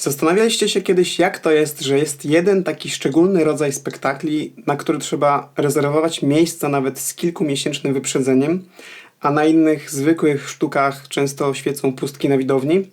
Zastanawialiście się kiedyś, jak to jest, że jest jeden taki szczególny rodzaj spektakli, na który trzeba rezerwować miejsca nawet z kilkumiesięcznym wyprzedzeniem, a na innych zwykłych sztukach często świecą pustki na widowni?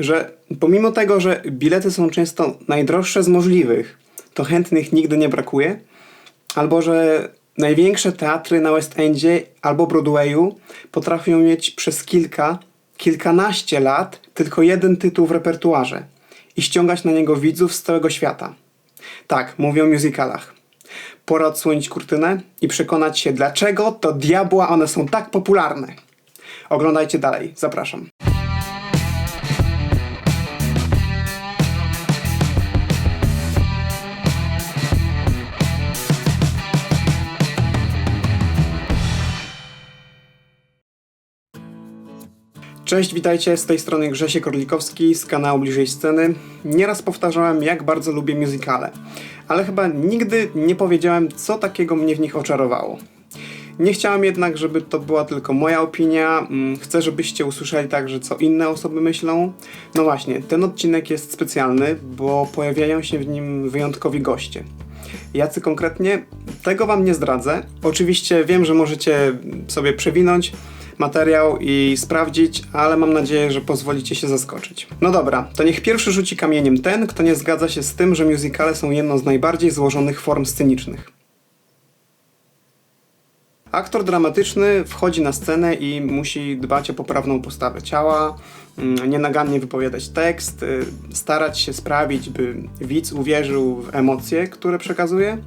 Że pomimo tego, że bilety są często najdroższe z możliwych, to chętnych nigdy nie brakuje? Albo że największe teatry na West Endzie albo Broadwayu potrafią mieć przez kilka, kilkanaście lat tylko jeden tytuł w repertuarze i ściągać na niego widzów z całego świata. Tak, mówię o musicalach. Pora odsłonić kurtynę i przekonać się, dlaczego to diabła one są tak popularne. Oglądajcie dalej, zapraszam. Cześć, witajcie, z tej strony Grzesiek Orlikowski z kanału Bliżej Sceny. Nieraz powtarzałem, jak bardzo lubię musicale, ale chyba nigdy nie powiedziałem, co takiego mnie w nich oczarowało. Nie chciałem jednak, żeby to była tylko moja opinia. Mm, Chcę, żebyście usłyszeli także, co inne osoby myślą. No właśnie, ten odcinek jest specjalny, bo pojawiają się w nim wyjątkowi goście. Jacy konkretnie? Tego Wam nie zdradzę. Oczywiście wiem, że możecie sobie przewinąć materiał i sprawdzić, ale mam nadzieję, że pozwolicie się zaskoczyć. No dobra, to niech pierwszy rzuci kamieniem ten, kto nie zgadza się z tym, że musicale są jedną z najbardziej złożonych form scenicznych. Aktor dramatyczny wchodzi na scenę i musi dbać o poprawną postawę ciała, mm, nienagannie wypowiadać tekst, y, starać się sprawić, by widz uwierzył w emocje, które przekazuje.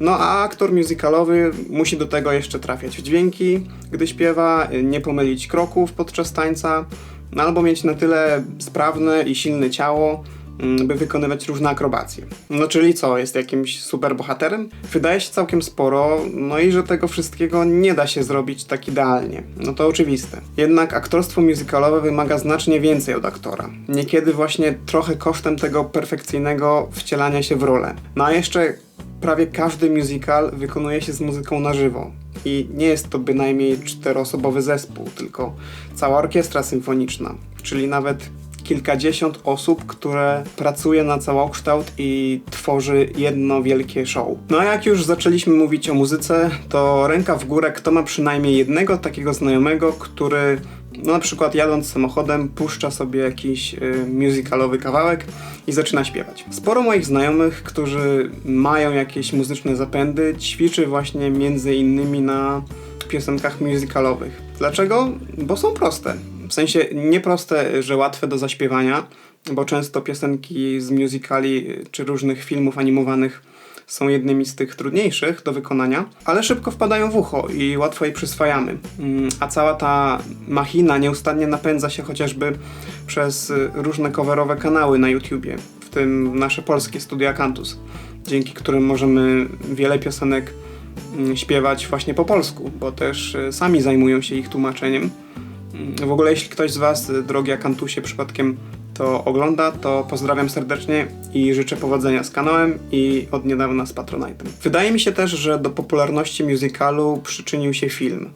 No a aktor musicalowy musi do tego jeszcze trafiać w dźwięki, gdy śpiewa, nie pomylić kroków podczas tańca, no albo mieć na tyle sprawne i silne ciało, mm, by wykonywać różne akrobacje. No czyli co, jest jakimś super bohaterem? Wydaje się całkiem sporo, no i że tego wszystkiego nie da się zrobić tak idealnie. No to oczywiste. Jednak aktorstwo musicalowe wymaga znacznie więcej od aktora. Niekiedy właśnie trochę kosztem tego perfekcyjnego wcielania się w rolę. No a jeszcze prawie każdy musical wykonuje się z muzyką na żywo. I nie jest to bynajmniej czteroosobowy zespół, tylko cała orkiestra symfoniczna, czyli nawet kilkadziesiąt osób, które pracuje na całokształt i tworzy jedno wielkie show. No a jak już zaczęliśmy mówić o muzyce, to ręka w górę, kto ma przynajmniej jednego takiego znajomego, który no na przykład jadąc samochodem puszcza sobie jakiś y, musicalowy kawałek i zaczyna śpiewać. Sporo moich znajomych, którzy mają jakieś muzyczne zapędy, ćwiczy właśnie między innymi na piosenkach musicalowych. Dlaczego? Bo są proste. W sensie nie proste, że łatwe do zaśpiewania, bo często piosenki z musicali czy różnych filmów animowanych są jednymi z tych trudniejszych do wykonania, ale szybko wpadają w ucho i łatwo je przyswajamy. Mm, A cała ta machina nieustannie napędza się chociażby przez różne coverowe kanały na YouTubie, w tym nasze polskie Studia Cantus, dzięki którym możemy wiele piosenek mm, śpiewać właśnie po polsku, bo też y, sami zajmują się ich tłumaczeniem. W ogóle jeśli ktoś z Was, y, drogi Akantusie, przypadkiem to ogląda, to pozdrawiam serdecznie i życzę powodzenia z kanałem i od niedawna z Patronite'em. Wydaje mi się też, że do popularności musicalu przyczynił się film.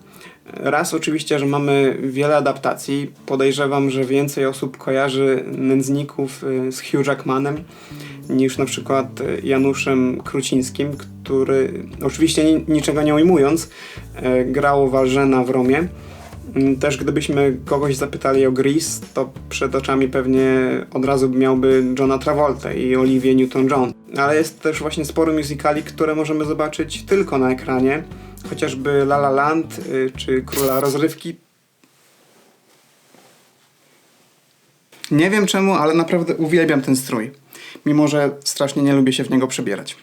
Raz oczywiście, że mamy wiele adaptacji. Podejrzewam, że więcej osób kojarzy Nędzników y, z Hugh Jackmanem niż na przykład y, Januszem Krucińskim, który oczywiście ni- niczego nie ujmując, grał Walżena w Romie. Mm, Też gdybyśmy kogoś zapytali o Grease, to przed oczami pewnie od razu miałby Johna Travolta i Olivię Newton-John. Ale jest też właśnie sporo musicali, które możemy zobaczyć tylko na ekranie. Chociażby La La Land y, czy Króla Rozrywki. Nie wiem czemu, ale naprawdę uwielbiam ten strój. Mimo, że strasznie nie lubię się w niego przebierać.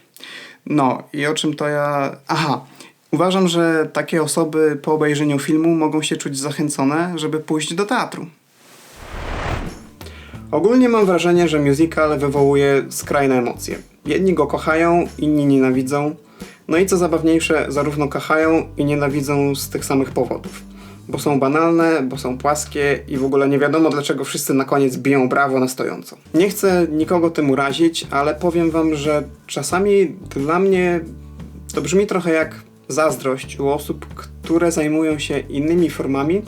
No i o czym to ja... Aha, uważam, że takie osoby po obejrzeniu filmu mogą się czuć zachęcone, żeby pójść do teatru. Ogólnie mam wrażenie, że musical wywołuje skrajne emocje. Jedni go kochają, inni nienawidzą. No i co zabawniejsze, zarówno kochają i nienawidzą z tych samych powodów. Bo są banalne, bo są płaskie i w ogóle nie wiadomo dlaczego wszyscy na koniec biją brawo na stojąco. Nie chcę nikogo tym urazić, ale powiem wam, że czasami dla mnie to brzmi trochę jak zazdrość u osób, które zajmują się innymi formami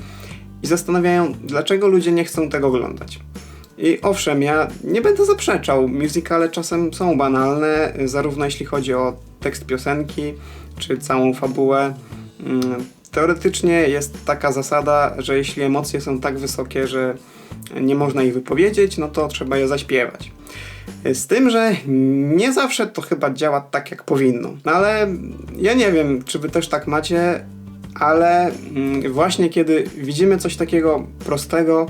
i zastanawiają, dlaczego ludzie nie chcą tego oglądać. I owszem, ja nie będę zaprzeczał, musicale czasem są banalne, zarówno jeśli chodzi o tekst piosenki, czy całą fabułę. Mm, Teoretycznie jest taka zasada, że jeśli emocje są tak wysokie, że nie można ich wypowiedzieć, no to trzeba je zaśpiewać. Z tym, że nie zawsze to chyba działa tak, jak powinno. No ale ja nie wiem, czy wy też tak macie, ale mm, właśnie kiedy widzimy coś takiego prostego,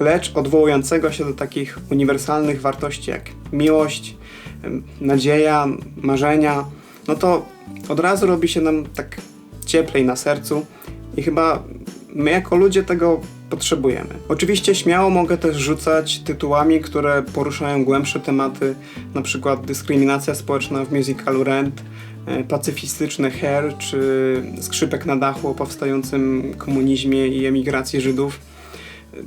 lecz odwołującego się do takich uniwersalnych wartości jak miłość, nadzieja, marzenia, no to od razu robi się nam tak cieplej na sercu i chyba my jako ludzie tego potrzebujemy. Oczywiście śmiało mogę też rzucać tytułami, które poruszają głębsze tematy, na przykład dyskryminacja społeczna w musicalu Rent, e, pacyfistyczny Hair czy skrzypek na dachu o powstającym komunizmie i emigracji Żydów.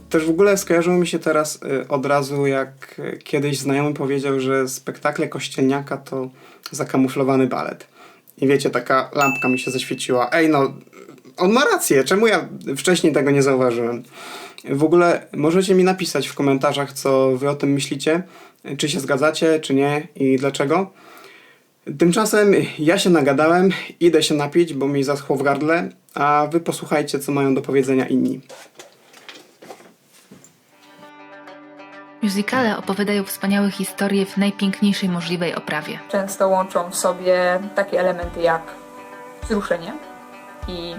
Też w ogóle skojarzyło mi się teraz y, od razu, jak kiedyś znajomy powiedział, że spektakle Kościelniaka to zakamuflowany balet. I wiecie, taka lampka mi się zaświeciła. Ej, no, on ma rację, czemu ja wcześniej tego nie zauważyłem? W ogóle możecie mi napisać w komentarzach, co wy o tym myślicie, czy się zgadzacie, czy nie i dlaczego. Tymczasem ja się nagadałem, idę się napić, bo mi zaschło w gardle, a wy posłuchajcie, co mają do powiedzenia inni. Musicale opowiadają wspaniałe historie w najpiękniejszej możliwej oprawie. często łączą w sobie takie elementy jak wzruszenie i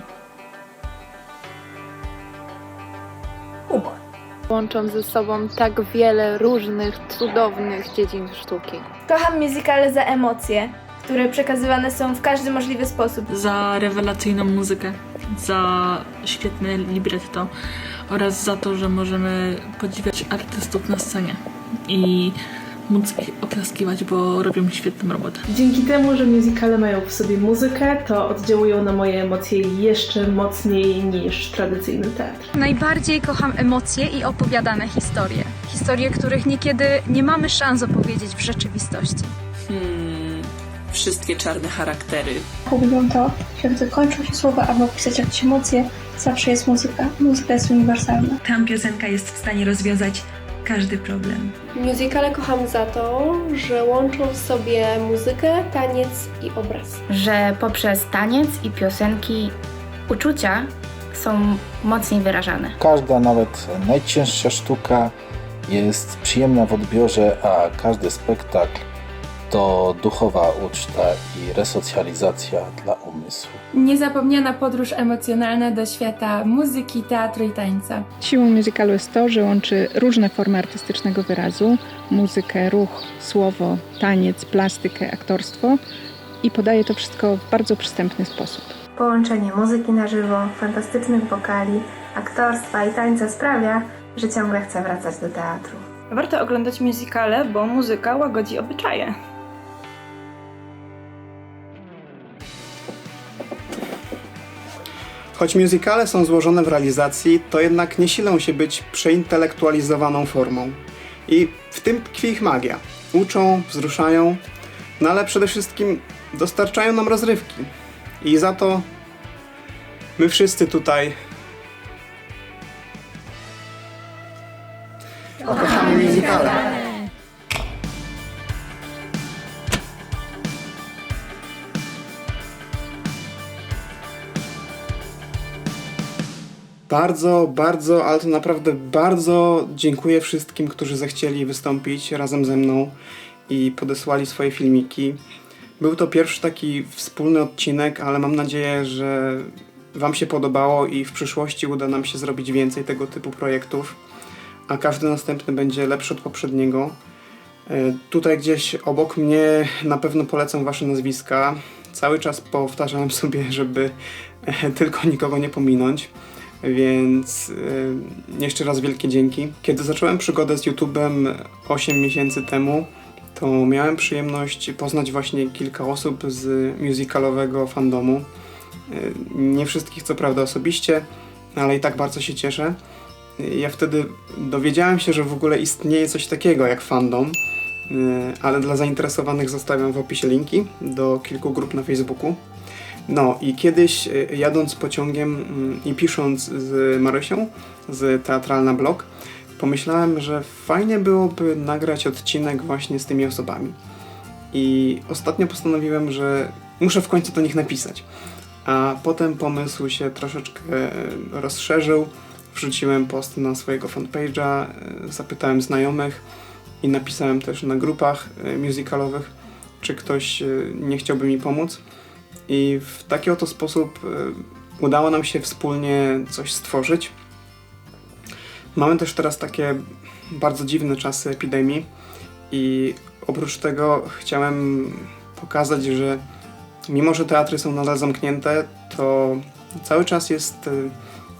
Łączą ze sobą tak wiele różnych, cudownych dziedzin sztuki. Kocham musicale za emocje, które przekazywane są w każdy możliwy sposób. za rewelacyjną muzykę, za świetne libretto oraz za to, że możemy podziwiać artystów na scenie i móc ich oklaskiwać, bo robią świetną robotę. Dzięki temu, że musicale mają w sobie muzykę, to oddziałują na moje emocje jeszcze mocniej niż tradycyjny teatr. Najbardziej kocham emocje i opowiadane historie. Historie, których niekiedy nie mamy szans opowiedzieć w rzeczywistości. Hmm, wszystkie czarne charaktery. Lubią to, że gdy kończą się słowa, aby opisać jakieś emocje, zawsze jest muzyka. Muzyka jest uniwersalna. Tam piosenka jest w stanie rozwiązać każdy problem. Musicale kocham za to, że łączą w sobie muzykę, taniec i obraz. że poprzez taniec i piosenki uczucia są mocniej wyrażane. Każda, nawet najcięższa sztuka jest przyjemna w odbiorze, a każdy spektakl to duchowa uczta i resocjalizacja dla umysłu. Niezapomniana podróż emocjonalna do świata muzyki, teatru i tańca. Siłą musicalu jest to, że łączy różne formy artystycznego wyrazu, muzykę, ruch, słowo, taniec, plastykę, aktorstwo i podaje to wszystko w bardzo przystępny sposób. Połączenie muzyki na żywo, fantastycznych wokali, aktorstwa i tańca sprawia, że ciągle chcę wracać do teatru. Warto oglądać musicale, bo muzyka łagodzi obyczaje. Choć musicale są złożone w realizacji, to jednak nie silą się być przeintelektualizowaną formą. I w tym tkwi ich magia. Uczą, wzruszają, no ale przede wszystkim dostarczają nam rozrywki. I za to my wszyscy tutaj kochamy musicale. Bardzo, bardzo, ale to naprawdę bardzo dziękuję wszystkim, którzy zechcieli wystąpić razem ze mną i podesłali swoje filmiki. Był to pierwszy taki wspólny odcinek, ale mam nadzieję, że Wam się podobało i w przyszłości uda nam się zrobić więcej tego typu projektów, a każdy następny będzie lepszy od poprzedniego. E, Tutaj gdzieś obok mnie na pewno polecam Wasze nazwiska. Cały czas powtarzałem sobie, żeby e, tylko nikogo nie pominąć. Więc y, jeszcze raz wielkie dzięki. Kiedy zacząłem przygodę z YouTube'em 8 miesięcy temu, to miałem przyjemność poznać właśnie kilka osób z musicalowego fandomu. Y, nie wszystkich co prawda osobiście, ale i tak bardzo się cieszę. Ja wtedy dowiedziałem się, że w ogóle istnieje coś takiego jak fandom, y, ale dla zainteresowanych zostawiam w opisie linki do kilku grup na Facebooku. No i kiedyś y, jadąc pociągiem mm, i pisząc z Marysią z Teatralna Blog, pomyślałem, że fajnie byłoby nagrać odcinek właśnie z tymi osobami. I ostatnio postanowiłem, że muszę w końcu do nich napisać. A potem pomysł się troszeczkę rozszerzył. Wrzuciłem post na swojego fanpage'a, e, zapytałem znajomych i napisałem też na grupach e, musicalowych, czy ktoś e, nie chciałby mi pomóc. I w taki oto sposób e, udało nam się wspólnie coś stworzyć. Mamy też teraz takie bardzo dziwne czasy epidemii i oprócz tego chciałem pokazać, że mimo, że teatry są nadal zamknięte, to cały czas jest y,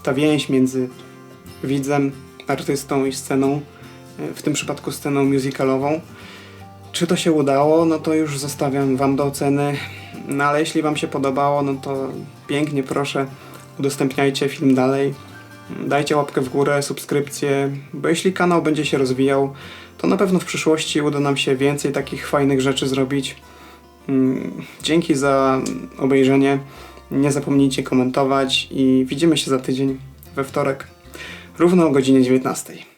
ta więź między widzem, artystą i sceną, y, w tym przypadku sceną musicalową. Czy to się udało, no to już zostawiam Wam do oceny, no ale jeśli Wam się podobało, no to pięknie proszę, udostępniajcie film dalej, dajcie łapkę w górę, subskrypcję, bo jeśli kanał będzie się rozwijał, to na pewno w przyszłości uda nam się więcej takich fajnych rzeczy zrobić. Mm, Dzięki za obejrzenie. Nie zapomnijcie komentować i widzimy się za tydzień we wtorek, równo o godzinie 19.